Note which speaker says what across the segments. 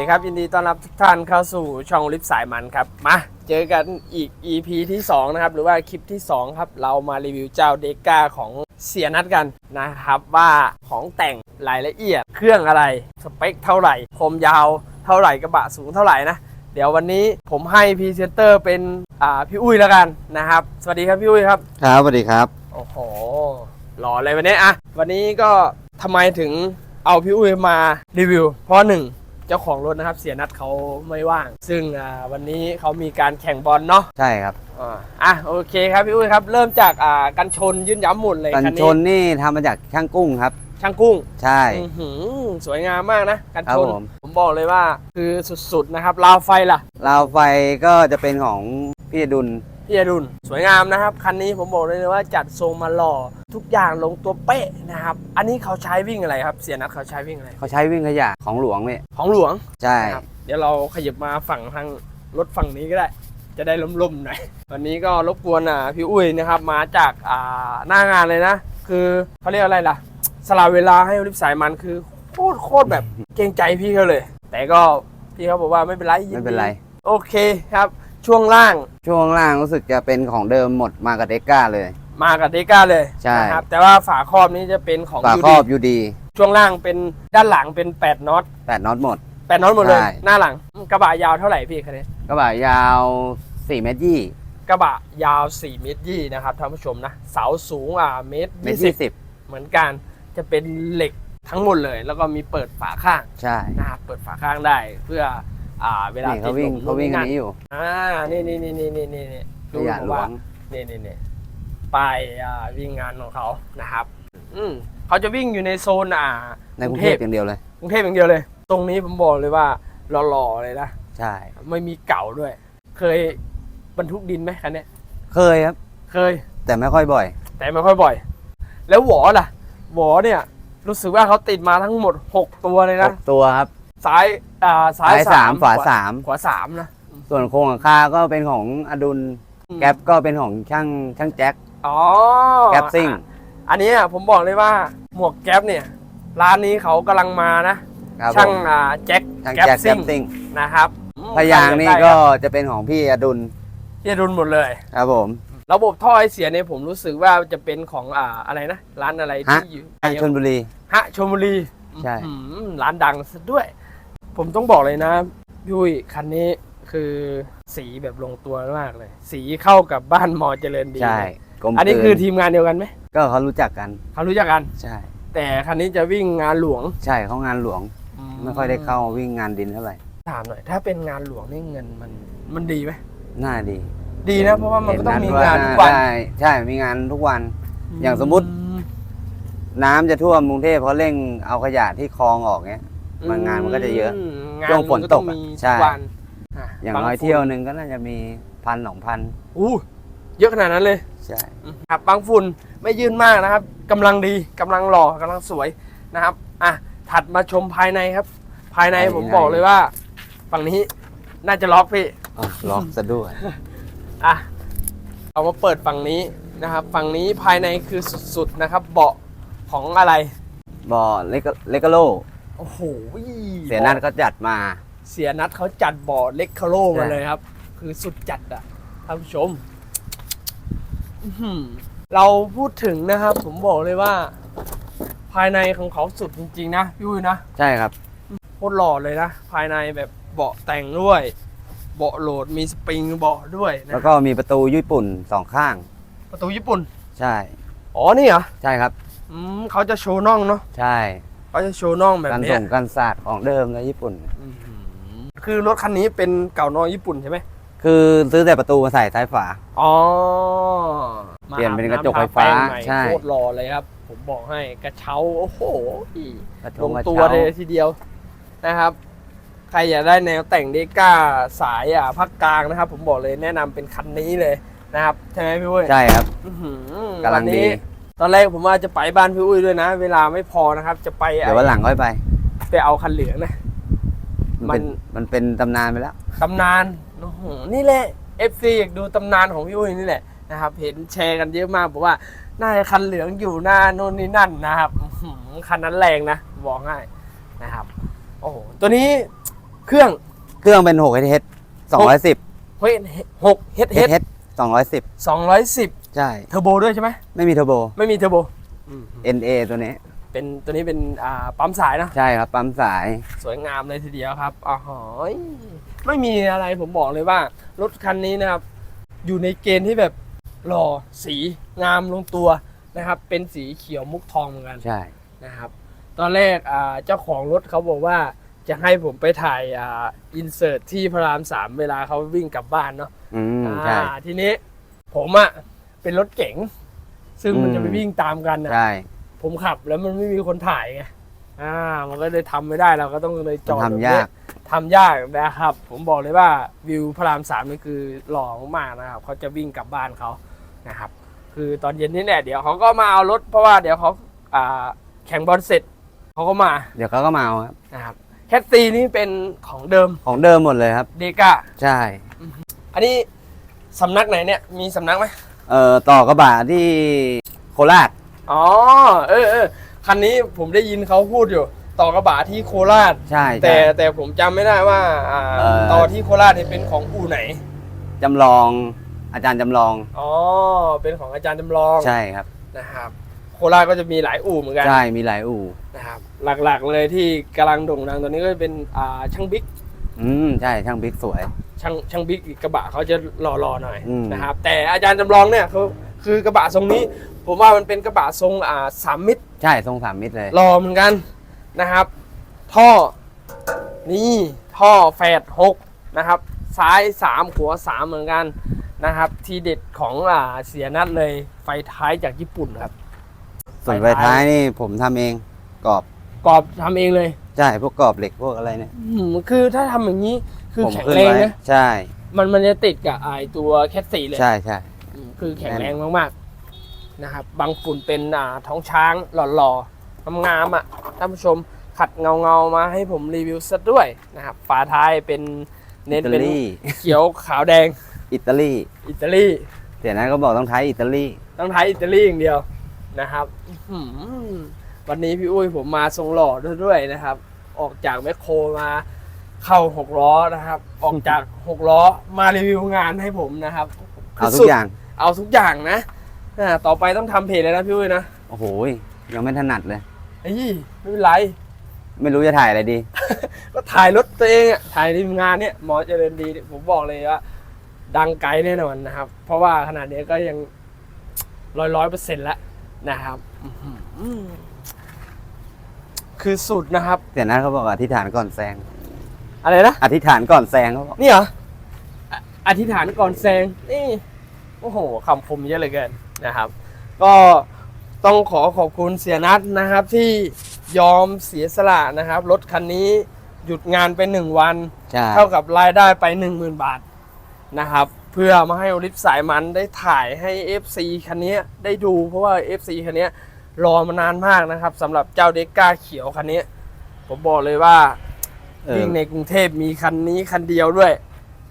Speaker 1: ดีครับ ยินดีต้อนรับทุกท่านเข้าสู่ช่องลิฟสายมันครับ มาเจอกันอีก EP ที่ 2 นะครับ หรือว่าคลิปที่ 2 ครับ เรามารีวิวเจ้าเดก้าของเสียนัดกันนะครับ ว่าของแต่งรายละเอียดเครื่องอะไร สเปคเท่าไหร่คมยาวเท่าไหร่กระบะสูงเท่าไหร่นะ เดี๋ยววันนี้ผมให้พรีเซนเตอร์เป็นอ่าพี่อุ้ยแล้วกันนะครับ สวัสดีครับพี่อุ้ยครับ
Speaker 2: ครับสวัสดีครับ
Speaker 1: โอ้โหหล่อเลยวันนี้อะวันนี้ก็ทำไมถึงเอาพี่อุ้ยมารีวิว เพราะหนึ่งเจ้าของรถนะครับ เสียนัดเขาไม่ว่าง ซึ่งอ่าวันนี้เขามีการแข่งบอลเนาะ
Speaker 2: ใช่ครับ
Speaker 1: อ่าอะโอเคครับพี่อุ้ยครับ เริ่มจากอ่ากันชนยื่นย้ำหมุนเลย
Speaker 2: กัน
Speaker 1: คัน
Speaker 2: ช
Speaker 1: นี้
Speaker 2: นนี่ทำมาจากช่างกุ้งครับ
Speaker 1: ช่างกุ้ง
Speaker 2: ใช่
Speaker 1: อื้อหือสวยงามมากนะกัน
Speaker 2: ครับ
Speaker 1: ชน
Speaker 2: ผม
Speaker 1: ผมบอกเลยว่าคือสุดๆนะครับราวไฟล่ะ
Speaker 2: ราวไฟก็จะเป็นของพี่อดุล
Speaker 1: พี่อดุลสวยงามนะครับ คันนี้ผมบอกเลยว่าจัดทรงมาหล่อทุกอย่างลงตัวเป๊ะนะครับ อันนี้เขาใช้วิ่งอะไรครับ เสียนัดเขาใช้วิ่งอะไร
Speaker 2: เขาใช้วิ่งขยะของหลวงเนี่ย
Speaker 1: ของหลวง
Speaker 2: ใช่
Speaker 1: นะครับเดี๋ยวเราขยับมาฝั่งทางรถฝั่งนี้ก็ได้ จะได้ล่มๆหน่อยวันนี้ก็รบกวนอะพี่อุ้ยนะครับ มาจากอ่าหน้างานเลยนะ คือเขาเรียกอะไรล่ะ สละเวลาให้ริบสายมันคือโคตรโคตรแบบเกรงใจพี่เขาเลย แต่ก็พี่เขาบอกว่าไม่เป็นไรยิดี
Speaker 2: ไม่เป็นไร
Speaker 1: โอเคครับ ช่วงล่าง
Speaker 2: ช่วงล่างรู้สึกจะเป็นของเดิมหมดมากับเดก้าเลย
Speaker 1: มากับเดก้าเลย
Speaker 2: ใช่
Speaker 1: นะครับแต่ว่าฝาครอบนี้จะเป็นของ
Speaker 2: ฝา
Speaker 1: ยู
Speaker 2: ครอ
Speaker 1: ดี
Speaker 2: บยูดี
Speaker 1: ช่วงล่างเป็นด้านหลังเป็น8น็อต
Speaker 2: แปดน็อตหมด
Speaker 1: 8น็อตหมดเลย
Speaker 2: ใช่
Speaker 1: หน้าหลังกระบะยาวเท่าไหร่พี่คันนี้
Speaker 2: กระบะยาว4เมตรยี่
Speaker 1: กระบะยาว4เมตรยี่นะครับท่านผู้ชมนะเสาสูงอ่าเมตร
Speaker 2: เมตร
Speaker 1: ยี่
Speaker 2: ยี่
Speaker 1: สิ
Speaker 2: สิ
Speaker 1: บบเหมือนกันจะเป็นเหล็กทั้งหมดเลย แล้วก็มีเปิดฝาข้าง
Speaker 2: ใช่
Speaker 1: นะครับเปิดฝาข้างได้เพื่อ อ่า เวลา
Speaker 2: นี่
Speaker 1: ติ
Speaker 2: เขา
Speaker 1: ด
Speaker 2: วิ่ง
Speaker 1: ลม
Speaker 2: เขาวิ่งอัน
Speaker 1: นั่น
Speaker 2: นี้อยู่
Speaker 1: อ่านี่นี่นี่นี่นี่นี่นี่
Speaker 2: ขยะหลวง
Speaker 1: นี่นี่นี่ป้ายอ่าวิ่งงานของเขานะครับ อืมเขาจะวิ่งอยู่ในโซนอ่า
Speaker 2: ในกรุงเทพอย่างเดียวเลย
Speaker 1: กรุงเทพอย่างเดียวเลย ตรงนี้ผมบอกเลยว่าหล่อๆเลยนะ
Speaker 2: ใช่
Speaker 1: ไม่มีเก่าด้วย เคยบรรทุกดินไหมคันเนี้ย
Speaker 2: เคยครับ
Speaker 1: เคย
Speaker 2: แต่ไม่ค่อยบ่อย
Speaker 1: แต่ไม่ค่อยบ่อย แล้วหวอล่ะ หวอเนี่ย รู้สึกว่าเขาติดมาทั้งหมด 6 ตัวเลย
Speaker 2: ห
Speaker 1: นะ
Speaker 2: กตัวครับ
Speaker 1: ซ้ายอ่าซ้าย
Speaker 2: ซ้ายสามขวาสาม
Speaker 1: ขวาสามนะ
Speaker 2: ส่วนโครงหลังคาก็เป็นของอดุล
Speaker 1: อืม
Speaker 2: แก๊ปก็เป็นของช่างช่างแจ็ค
Speaker 1: อ๋อ
Speaker 2: แก๊ปซิ่ง
Speaker 1: อะอันนี้อะผมบอกเลยว่าหมวกแก๊ปเนี่ย ร้านนี้เขากำลังมานะ
Speaker 2: ครับ
Speaker 1: ช่าง
Speaker 2: ผม
Speaker 1: อ่าแจ็ค
Speaker 2: ช่าง
Speaker 1: แก๊ป
Speaker 2: แจ็ค
Speaker 1: ซิ่
Speaker 2: แก๊
Speaker 1: ง
Speaker 2: ปซิ่ง
Speaker 1: นะครับอืม
Speaker 2: พยางค์นี่
Speaker 1: ใครอยา
Speaker 2: ก็
Speaker 1: ได้
Speaker 2: จะเป็นของพี่อดุล
Speaker 1: เฮียรุนหมดเลย
Speaker 2: ครับผม
Speaker 1: ระบบท่อไอเสียเนี่ยผมรู้สึกว่าจะเป็นของอ่าอะไรนะ ร้านอะไรที่
Speaker 2: ฮะ
Speaker 1: อยู่
Speaker 2: ทางชนบุรี
Speaker 1: ฮะชลบุรี
Speaker 2: ใช่
Speaker 1: อื้อหือร้านดังซะด้วย ผมต้องบอกเลยนะพี่อุ้ยคันนี้คือสีแบบลงตัวมากเลย สีเข้ากับบ้านมอเจริญดี
Speaker 2: ใช่
Speaker 1: เลย
Speaker 2: กลม
Speaker 1: อันนี้
Speaker 2: กลื
Speaker 1: คือทีมงานเดียวกันไหม
Speaker 2: ก็เขารู้จักกัน
Speaker 1: เขารู้จักกัน
Speaker 2: ใช่
Speaker 1: แต่คันนี้จะวิ่งงานหลวง
Speaker 2: ใช่เขางานหลวง ไม่ค่อยได้เข้าวิ่งงานดินเท่าไหร่
Speaker 1: ถามหน่อย ถ้าเป็นงานหลวงนี่เงินมันมันดีไหม
Speaker 2: น่าดี
Speaker 1: ดีนะเพราะว่ามันก็ต้องมีงานทุก
Speaker 2: เห็
Speaker 1: วัน
Speaker 2: ได้ใช่มีงานทุกวัน อย่างสมมุติ น้ำจะท่วมกรุงเทพเขาเร่งเอาขยะที่คลองออกเงี้ย มันงานมันก็จะเยอะ
Speaker 1: มงาน
Speaker 2: ช่วงฝนตก
Speaker 1: มั
Speaker 2: อะ
Speaker 1: มี
Speaker 2: ใช่
Speaker 1: ทุกวันะ
Speaker 2: อย่าง
Speaker 1: บ
Speaker 2: น้อย
Speaker 1: ฝุ่
Speaker 2: เที่ยวหนึ่งก็น่าจะมีพันสองพัน
Speaker 1: อู้เยอะขนาดนั้นเลย
Speaker 2: ใช่
Speaker 1: ครับบางฝุ่นไม่ยื่นมากนะครับกำลังดีกำลังหล่อกำลังสวยนะครับอะถัดมาชมภายในครับ ภายในผมบอกเลยว่า ฝั่งนี้น่าจะล็อกพี่
Speaker 2: อ๋อล็อกซะด้วย
Speaker 1: อะเอามาเปิดฝั่งนี้นะครับ ฝั่งนี้ภายในคือสุดๆนะครับ เบาะของอะไร
Speaker 2: บ่อเลกเลกาโล
Speaker 1: โอ้โห
Speaker 2: เสียนัดก็จัดมา
Speaker 1: เสียนัดเขาจัดเบาะเล็กคาโลมา
Speaker 2: ใช่
Speaker 1: เลยครับ คือสุดจัดอะท่านผู้ชมอื้อหือเราพูดถึงนะครับ ผมบอกเลยว่า ภายในของเขาสุดจริงๆนะพี่อุ้ยนะ
Speaker 2: ใช่ครับ
Speaker 1: โคตรหล่อเลยนะ ภายในแบบเบาะแต่งด้วย เบาะโหลดมีสปริงเบาะด้วยนะ
Speaker 2: แล้วก็มีประตูญี่ปุ่นสองข้าง
Speaker 1: ประตูญี่ปุ่น
Speaker 2: ใช่
Speaker 1: อ๋อนี่เหรอ
Speaker 2: ใช่ครับ
Speaker 1: อืมเขาจะโชว์น่องเนาะ
Speaker 2: ใช่
Speaker 1: เขาจะโชว์น่องแบบ
Speaker 2: การ
Speaker 1: เนี้
Speaker 2: ส่
Speaker 1: ย
Speaker 2: งการศาสตร์ของเดิมเลยญี่ปุ่น
Speaker 1: อื้อหือคือรถคันนี้เป็นเก่านอญี่ปุ่นใช่ไหม
Speaker 2: คือซื้อแต่ประตูมาใส่ท้ายฝา
Speaker 1: อ๋อ
Speaker 2: เปลี่ยนเป็นกระจก
Speaker 1: มหา
Speaker 2: ไฟฟ้า
Speaker 1: แป้งใหม่
Speaker 2: ใช่
Speaker 1: โคตรหล่อเลยครับ ผมบอกให้กระเช้าโอ้โห
Speaker 2: กระจ
Speaker 1: ล
Speaker 2: ก
Speaker 1: ง
Speaker 2: กระ
Speaker 1: ตัว
Speaker 2: เช้า
Speaker 1: เลยทีเดียวนะครับ ใครอยากได้แนวแต่งเดก้าสายอะภาคกลางนะครับ ผมบอกเลยแนะนำเป็นคันนี้เลยนะครับ ใช่ไหมพี่อุ้ย
Speaker 2: ใช่ครับ
Speaker 1: อื้อหือกำ
Speaker 2: ลังดี
Speaker 1: วันนี้ ตอนแรกผมว่าจะไปบ้านพี่อุ้ยด้วยนะ เวลาไม่พอนะครับ จะไป
Speaker 2: เดี๋ยววันหลังค่อยไป
Speaker 1: ไปเอาคันเหลืองนะ
Speaker 2: มันเป็น
Speaker 1: มัน
Speaker 2: มันเป็นตำนานไปแล้ว
Speaker 1: ตำนานโอ้โหนี่แหละ FC อยากดูตำนานของพี่อุ้ยนี่แหละนะครับ เห็นแชร์กันเยอะมากบอกว่าน่าจะคันเหลืองอยู่หน้าโน่นนี่นั่นนะครับอื้อหือคันนั้นแรงนะบอกง่ายนะครับ โอ้โหตัวนี้เครื่อง
Speaker 2: เครื่องเป็น6 h 210
Speaker 1: เฮ้ยหกเฮดเฮด
Speaker 2: h 210
Speaker 1: สองร้อยสิบ
Speaker 2: ใช่
Speaker 1: เทอร์โบด้วยใช่ไหม
Speaker 2: ไม่มีเทอร์โบ
Speaker 1: ไม่มีเทอร์โบ
Speaker 2: NA ตัวนี้
Speaker 1: เป็นตัวนี้เป็นอ่าปั๊มสายนะ
Speaker 2: ใช่ครับ ปั๊มสาย
Speaker 1: สวยงามเลยทีเดียวครับอ๋อหอยไม่มีอะไรผมบอกเลยว่า รถคันนี้นะครับ อยู่ในเกณฑ์ที่แบบหล่อสีงามลงตัวนะครับ เป็นสีเขียวมุกทองเหมือนกัน
Speaker 2: ใช่
Speaker 1: นะครับ ตอนแรกอ่าเจ้าของรถเขาบอกว่าจะให้ผมไปถ่ายอ่าอินเสิร์ตที่พระรามสามเวลาเขาวิ่งกลับบ้านเนาะ
Speaker 2: อืมใช่
Speaker 1: อ่าทีนี้ผมอะ เป็นรถเก๋ง ซึ่งมัน
Speaker 2: อืม
Speaker 1: จะไปวิ่งตามกันนะ
Speaker 2: ใช่
Speaker 1: ผมขับแล้วมันไม่มีคนถ่ายไงอ่า มันก็เลยทำไม่ได้เราก็ต้องเลยจอด
Speaker 2: มันทำ
Speaker 1: แบบ
Speaker 2: ยาก
Speaker 1: นี้ทำยากนะครับ ผมบอกเลยว่าวิวพระรามสามนี่คือหล่อมากๆนะครับเขาจะวิ่งกลับบ้านเขานะครับ คือตอนเย็นนี่แหละเดี๋ยวเขาก็มาเอารถเพราะว่าเดี๋ยวเขาอ่าแข่งบอลเสร็จเขาก็มา
Speaker 2: เดี๋ยวเขาก็มาเอาครับ
Speaker 1: นะครับแคทซีนี่เป็นของเดิม
Speaker 2: ของเดิมหมดเลยครับ
Speaker 1: เดก้า
Speaker 2: ใช่
Speaker 1: อันนี้สำนักไหนเนี่ยมีสำนักไหม
Speaker 2: เอ่อต่อกระบะที่โคราช
Speaker 1: อ๋อเออเออคันนี้ผมได้ยินเขาพูดอยู่ ต่อกระบะที่โคราช
Speaker 2: ใช่
Speaker 1: แต่
Speaker 2: ใช่
Speaker 1: แต่ผมจำไม่ได้ว่าอ่า
Speaker 2: เอ่อ
Speaker 1: ต่อที่โคราชเนี่ยเป็นของอู่ไหน
Speaker 2: จำลองอาจารย์จำลอง
Speaker 1: อ๋อ เป็นของอาจารย์จำลอง
Speaker 2: ใช่ครับ
Speaker 1: นะครับ โคราชก็จะมีหลายอู่เหมือนกัน
Speaker 2: ใช่มีหลายอู่
Speaker 1: นะครับ หลักๆเลยที่กำลังโด่งดังตอนนี้ก็จะเป็นอ่าช่างบิ๊ก
Speaker 2: อืมใช่ช่างบิ๊กสวย
Speaker 1: ช่างช่างบิ๊กกระบะเขาจะหล่อๆหน่อย
Speaker 2: อืม
Speaker 1: นะครับ แต่อาจารย์จำลองเนี่ยคือคือกระบะทรงนี้ ผมว่ามันเป็นกระบะทรงอ่าสามมิตร
Speaker 2: ใช่ทรงสามมิตรเลย
Speaker 1: หล่อเหมือนกันนะครับ ท่อนี่ท่อแฝดหกนะครับ ซ้ายสามขวาสามเหมือนกันนะครับ ทีเด็ดของอ่าเสียนัดเลยไฟท้ายจากญี่ปุ่นครับ
Speaker 2: ส่วนไฟท้ายนี่ผมทำเองกรอบ
Speaker 1: กรอบทำเองเลย
Speaker 2: ใช่พวกกรอบเหล็กพวกอะไรเนี่ย
Speaker 1: อืมคือถ้าทำอย่างนี้ คือ
Speaker 2: ผม
Speaker 1: แข็ง
Speaker 2: ขึ้น
Speaker 1: แรง
Speaker 2: ไว้
Speaker 1: นะ
Speaker 2: ใช่
Speaker 1: มันมันจะติดกับไอตัวแคทสี่เลย
Speaker 2: ใช่ใช่
Speaker 1: อืมคือแข็งแรงมากๆนะครับ บางฝุ่นเป็นอ่าท้องช้างหล่อๆงามๆอะท่านผู้ชมขัดเงาเงาๆมาให้ผมรีวิวซะด้วยนะครับ ฝาท้ายเป็น
Speaker 2: อิ
Speaker 1: เน้น
Speaker 2: ตา
Speaker 1: เป็น
Speaker 2: ลี
Speaker 1: เขียวขาวแดง
Speaker 2: อิตาลี
Speaker 1: อิตาลี
Speaker 2: เดี๋ยวนั้นก็บอกต้องท้ายอิตาลี
Speaker 1: ต้องไทยอิตาลีอย่างเดียวนะครับอื้อหือวันนี้พี่อุ้ยผมมาทรงหล่อด้วยนะครับ ออกจากแมคโครมา เข้าหกล้อนะครับ ออกจากหกล้อมารีวิวงานให้ผมนะครับ
Speaker 2: เอาทุ
Speaker 1: สุ
Speaker 2: ก
Speaker 1: ด
Speaker 2: อย่าง
Speaker 1: เอาทุกอย่างนะอ่าต่อไปต้องทำเพจเลยนะพี่อุ้ยนะ
Speaker 2: โอ้โหยังไม่ถนัดเลย
Speaker 1: ไอ้ยไม่เป็นไร
Speaker 2: ไม่รู้จะถ่ายอะไรดี
Speaker 1: ก็ถ่ายรถตัวเองอะถ่ายทีมงานเนี่ยหมอเจริญดีเนี่ยผมบอกเลยว่า ดังไกลแน่นอนนะครับ เพราะว่าขนาดนี้ก็ยังร้อยร้อยเปอร์เซ็นต์แล้วนะครับอื้อหือคือสุดนะครับ
Speaker 2: เดี๋ยวนั้นเขาบอกอธิษฐานก่อนแซง
Speaker 1: อะไรนะ
Speaker 2: อธิษฐานก่อนแซงเขาบอก
Speaker 1: นี่เหรออะอธิษฐานก่อนแซงนี่โอ้โหคำคมเยอะเหลือเกินนะครับ ก็ต้องขอขอบคุณเสียนัทนะครับที่ยอมเสียสละนะครับ รถคันนี้หยุดงานไปหนึ่งวัน
Speaker 2: ใช่
Speaker 1: เท่ากับรายได้ไป 10,000 บาทนะครับ เพื่อมาให้โอลิฟสายมันได้ถ่ายให้ FC คันนี้ได้ดู เพราะว่า FC คันนี้รอมานานมากนะครับสำหรับเจ้าเด็กก้าเขียวคันนี้ ผมบอกเลยว่า
Speaker 2: เออ
Speaker 1: วิ่งในกรุงเทพมีคันนี้คันเดียวด้วย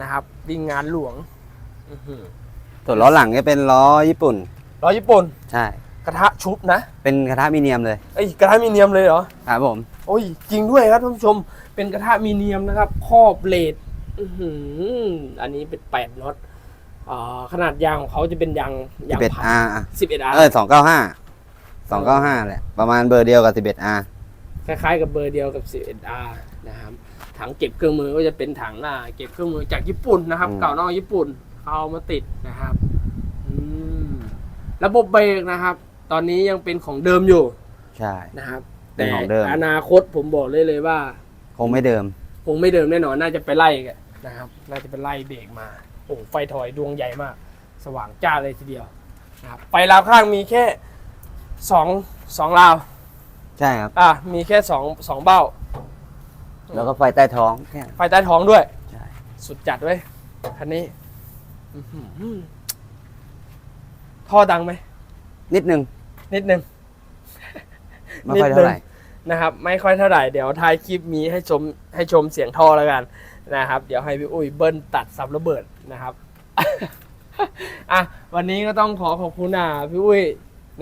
Speaker 1: นะครับ วิ่งงานหลวงอื้อหือ
Speaker 2: ส่วนล้อหลังเนี่ยเป็นล้อญี่ปุ่น
Speaker 1: ล้อญี่ปุ่น
Speaker 2: ใช่
Speaker 1: กระทะชุบนะ
Speaker 2: เป็นกระทะมีเนียมเลย
Speaker 1: ไอ้ยกระทะมีเนียมเลยเหรอ
Speaker 2: ครับผม
Speaker 1: โอ้ยจริงด้วยครับท่านผู้ชม เป็นกระทะมีเนียมนะครับครอบเลดอื้อหืออันนี้เป็นแปดน็อตอ่าขนาดยางของเขาจะเป็นยางยาง
Speaker 2: 11 R
Speaker 1: สิบเอ็ดอาร์
Speaker 2: เออ295 295แหละประมาณเบอร์เดียวกับ11 R
Speaker 1: คล้ายๆกับเบอร์เดียวกับ 11R นะครับถังเก็บเครื่องมือก็จะเป็นถังหน้าเก็บเครื่องมือจากญี่ปุ่นนะครับ
Speaker 2: อืม
Speaker 1: เก่านอกญี่ปุ่นเอามาติดนะครับอืมระบบเบรกนะครับ ตอนนี้ยังเป็นของเดิมอยู่
Speaker 2: ใช่
Speaker 1: นะครับ
Speaker 2: เป็น
Speaker 1: แต่
Speaker 2: ของเดิม
Speaker 1: อนาคตผมบอกเลยเลยว่า
Speaker 2: คงไม่เดิม
Speaker 1: คงไม่เดิมแน่นอน น่าจะไปไล่กันนะครับ น่าจะไปไล่เบรกมา โอ้โหไฟถอยดวงใหญ่มาก สว่างจ้าเลยทีเดียวนะครับไฟราวข้างมีแค่สองสองราว
Speaker 2: ใช่ครับ
Speaker 1: อะ มีแค่สองสองเบ้า
Speaker 2: แล้วก็ไฟใต้ท้องแค่
Speaker 1: ไฟใต้ท้องด้วย
Speaker 2: ใช่
Speaker 1: สุดจัดเว้ยคันนี้อื้อหือท่อดังไหม
Speaker 2: นิดนึง
Speaker 1: นิดนึง
Speaker 2: ไม่ค่อยเท่าไหร่
Speaker 1: นะครับ ไม่ค่อยเท่าไหร่ เดี๋ยวท้ายคลิปมีให้ชมให้ชมเสียงท่อแล้วกันนะครับ เดี๋ยวให้พี่อุ้ยเบิ้ลตัดซับระเบิดนะครับ อะวันนี้ก็ต้องขอขอบคุณอะพี่อุ้ย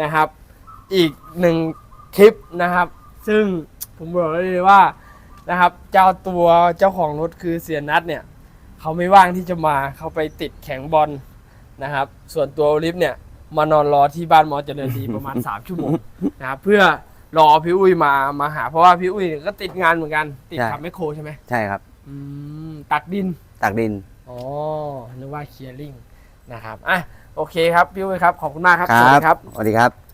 Speaker 1: นะครับ อีกหนึ่งคลิปนะครับ ซึ่งผมบอกได้เลยว่า นะครับ เจ้าตัวเจ้าของรถคือเสียนัทเนี่ยเขาไม่ว่างที่จะมาเขาไปติดแข่งบอลนะครับ ส่วนตัวโอลิฟเนี่ยมานอนรอที่บ้านมอเจริญดีประมาณ 3 ชั่วโมงนะครับเพื่อรอพี่อุ้ยมามาหาเพราะว่าพี่อุ้ยเนี่ยก็ติดงานเหมือนกัน ติด
Speaker 2: ใช่
Speaker 1: ขับแมคโครใช่ไหม
Speaker 2: ใช่ครับ
Speaker 1: อืมตักดิน
Speaker 2: ตักดิน
Speaker 1: อ๋อนึกว่าเคลียร์ลิงนะครับอะโอเคครับพี่อุ้ยครับขอบคุณมากครับ
Speaker 2: ค
Speaker 1: สวัส
Speaker 2: รั
Speaker 1: ดีครับ
Speaker 2: สวัสดีครับ